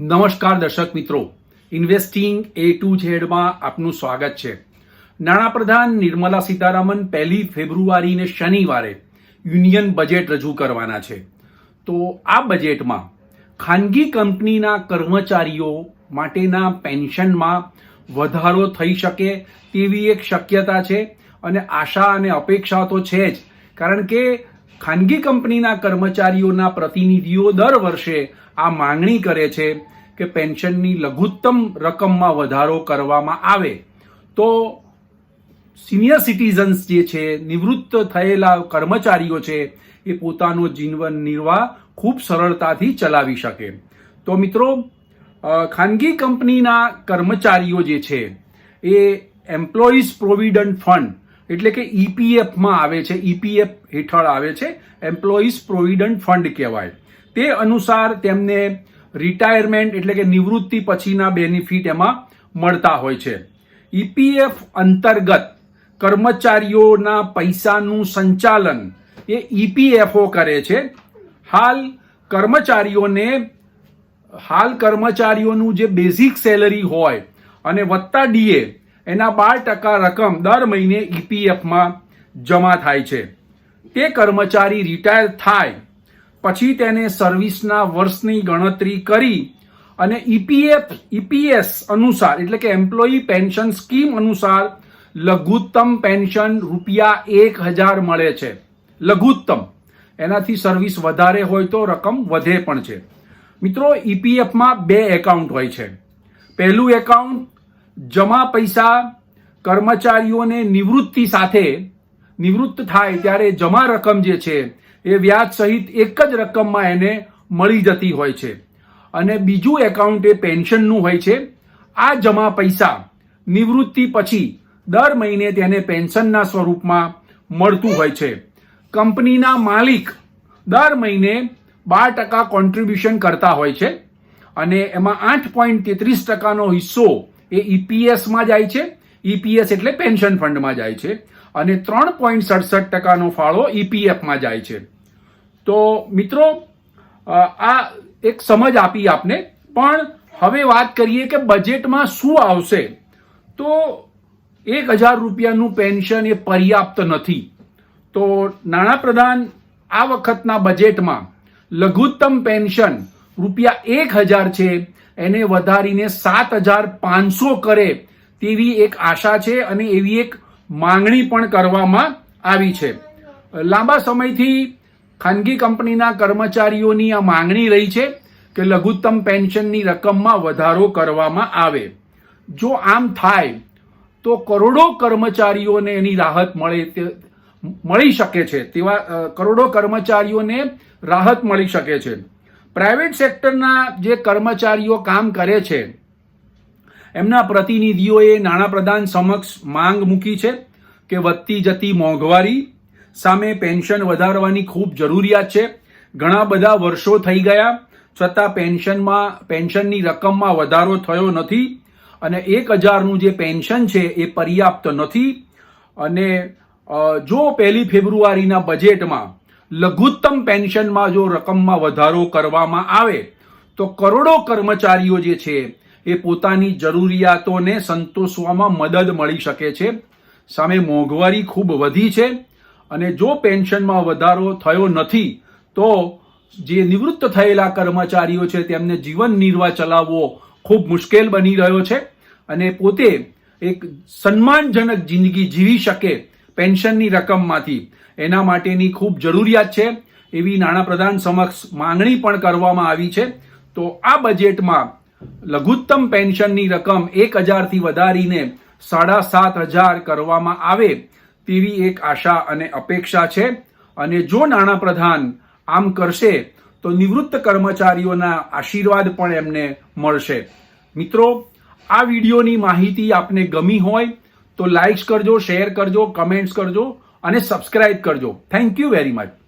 નમસ્કાર દર્શક મિત્રો. ઇન્વેસ્ટિંગ એ ટુ ઝેડમાં આપનું સ્વાગત છે. નાણાપ્રધાન નિર્મલા સીતારામન પહેલી ફેબ્રુઆરીને શનિવારે યુનિયન બજેટ રજૂ કરવાના છે. તો આ બજેટમાં ખાનગી કંપનીના કર્મચારીઓ માટેના પેન્શનમાં વધારો થઈ શકે તેવી એક શક્યતા છે અને આશા અને અપેક્ષા તો છે જ. કારણ કે ખાનગી કંપનીના કર્મચારીઓના પ્રતિનિધિઓ દર વર્ષે આ માંગણી કરે છે કે પેન્શનની લઘુત્તમ રકમમાં વધારો કરવામાં આવે. તો સિનિયર સિટીઝન્સ જે છે, નિવૃત્ત થયેલા કર્મચારીઓ છે, એ પોતાનો જીવન નિર્વાહ ખૂબ સરળતાથી ચલાવી શકે. તો મિત્રો ખાનગી કંપનીના કર્મચારીઓ જે છે, એ એમ્પ્લોઈઝ પ્રોવિડન્ટ ફંડ એટલે કે ઈપીએફમાં આવે છે ઈપીએફ હેઠળ આવે છે એમ્પ્લોઈઝ પ્રોવિડન્ટ ફંડ કહેવાય. તે અનુસાર તેમને રિટાયરમેન્ટ એટલે કે નિવૃત્તિ પછીના બેનિફિટ એમાં મળતા હોય છે. ઈપીએફ અંતર્ગત કર્મચારીઓના પૈસાનું સંચાલન એ ઈપીએફઓ કરે છે. હાલ કર્મચારીઓને, હાલ કર્મચારીઓનું જે બેઝિક સેલરી હોય અને વત્તા ડીએ એના બાર ટકા રકમ દર મહિને ઈપીએફમાં જમા થાય છે. તે કર્મચારી રિટાયર થાય, પછી તેને સર્વિસના વર્ષની ગણતરી કરી અને ઈપીએફ ઈપીએસ અનુસાર, એટલે કે એમ્પ્લોયી પેન્શન સ્કીમ અનુસાર લઘુત્તમ પેન્શન રૂપિયા એક હજાર મળે છે. લઘુત્તમ. એનાથી સર્વિસ વધારે હોય તો રકમ વધે પણ છે. મિત્રો ઈપીએફમાં બે એકાઉન્ટ હોય છે. પહેલું એકાઉન્ટ જમા પૈસા કર્મચારીઓને નિવૃત્તિ સાથે નિવૃત્ત થાય ત્યારે જમા રકમ જે છે એ વ્યાજ સહિત એક જ રકમમાં એને મળી જતી હોય છે. અને બીજું એકાઉન્ટ એ પેન્શનનું હોય છે. આ જમા પૈસા નિવૃત્તિ પછી દર મહિને તેને પેન્શનના સ્વરૂપમાં મળતું હોય છે. કંપનીના માલિક દર મહિને બાર ટકા કોન્ટ્રીબ્યુશન કરતા હોય છે. અને એમાં આઠ પોઈન્ટ તેત્રીસ ટકાનો હિસ્સો એ ઈપીએસમાં જાય છે. ઈપીએસ એટલે પેન્શન ફંડમાં જાય છે. અને ત્રણ પોઈન્ટ સડસઠ ટકાનો ફાળો ઈપીએફમાં જાય છે. તો મિત્રો આ એક સમજ આપી આપને. પણ હવે વાત કરીએ કે બજેટમાં શું આવશે? તો એક હજાર રૂપિયાનું પેન્શન એ પર્યાપ્ત નથી. તો નાણાપ્રધાન આ વખતના બજેટમાં લઘુત્તમ પેન્શન રૂપિયા એક હજાર છે. એને વધારીને સાત હજાર પાંચસો કરે તેવી એક આશા છે અને એવી એક માંગણી પણ કરવામાં આવી છે. લાંબા સમયથી ખાનગી કંપનીના કર્મચારીઓની આ માંગણી રહી છે કે લઘુત્તમ પેન્શનની રકમમાં વધારો કરવામાં આવે. જો આમ થાય, તો કરોડો કર્મચારીઓને એની રાહત મળે મળી શકે છે. તેવા કરોડો કર્મચારીઓને રાહત મળી શકે છે. પ્રાઇવેટ સેક્ટરના જે કર્મચારીઓ કામ કરે છે, એમના પ્રતિનિધિઓએ નાણાપ્રધાન સમક્ષ માંગ મૂકી છે કે વધતી જતી મોંઘવારી સામે પેન્શન વધારવાની ખૂબ જરૂરિયાત છે. ઘણા બધા વર્ષો થઈ ગયા, છતાં પેન્શનમાં, પેન્શનની રકમમાં વધારો થયો નથી અને એક હજારનું જે પેન્શન છે એ પર્યાપ્ત નથી. અને જો પહેલી ફેબ્રુઆરીના બજેટમાં લઘુત્તમ પેન્શનમાં જો રકમમાં વધારો કરવામાં આવે, તો કરોડો કર્મચારીઓ જે છે, એ પોતાની જરૂરિયાતોને સંતોષવામાં મદદ મળી શકે છે. સામે મોંઘવારી ખૂબ વધી છે અને જો પેન્શનમાં વધારો થયો નથી, તો જે નિવૃત્ત થયેલા કર્મચારીઓ છે, તેમને જીવન નિર્વાહ ચલાવવો ખૂબ મુશ્કેલ બની રહ્યો છે અને પોતે એક સન્માનજનક જિંદગી જીવી શકે પેન્શનની રકમમાંથી. એના માટેની ખૂબ જરૂરિયાત છે. એવી નાણાપ્રધાન સમક્ષ માંગણી પણ કરવામાં આવી છે. તો આ બજેટમાં લઘુત્તમ પેન્શનની રકમ એક હજારથી વધારીને સાડા સાત હજાર કરવામાં આવે તેવી એક આશા અને અપેક્ષા છે. અને જો નાણાપ્રધાન આમ કરશે, તો નિવૃત્ત કર્મચારીઓના આશીર્વાદ પણ એમને મળશે. મિત્રો, આ વિડીયોની માહિતી આપને ગમી હોય તો લાઇક્સ કરજો શેર કરજો કમેન્ટ્સ કરજો અને સબસ્ક્રાઇબ કરજો. Thank you very much